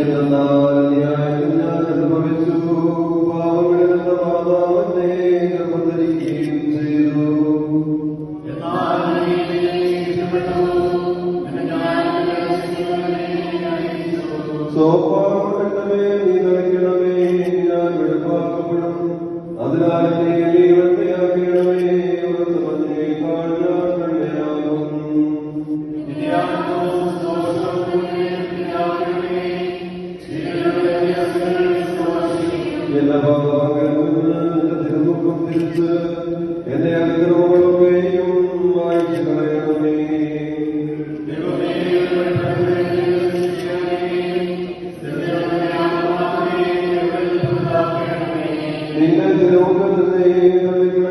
എന്നാൽ ഞാൻ അനുഭവിച്ചു പാവങ്ങളിൽ നിന്ന് മാതാവിനെ സോപ്പാകണമേ നീ നൽകണമേ ഞാൻ വെളുപ്പാക്കപ്പെടും. അതിനാൽ നീ വെള്ളയാക്കണമേ ഉറച്ച മഞ്ഞേക്കാൾ ഞാൻ വെള്ളയാകും എന്റെ നിന്റെ തിരുമുഖം തിരിച്ച് എന്നെ അതിക്രമങ്ങളൊക്കെയും നിന്റെ ലോകത്ത്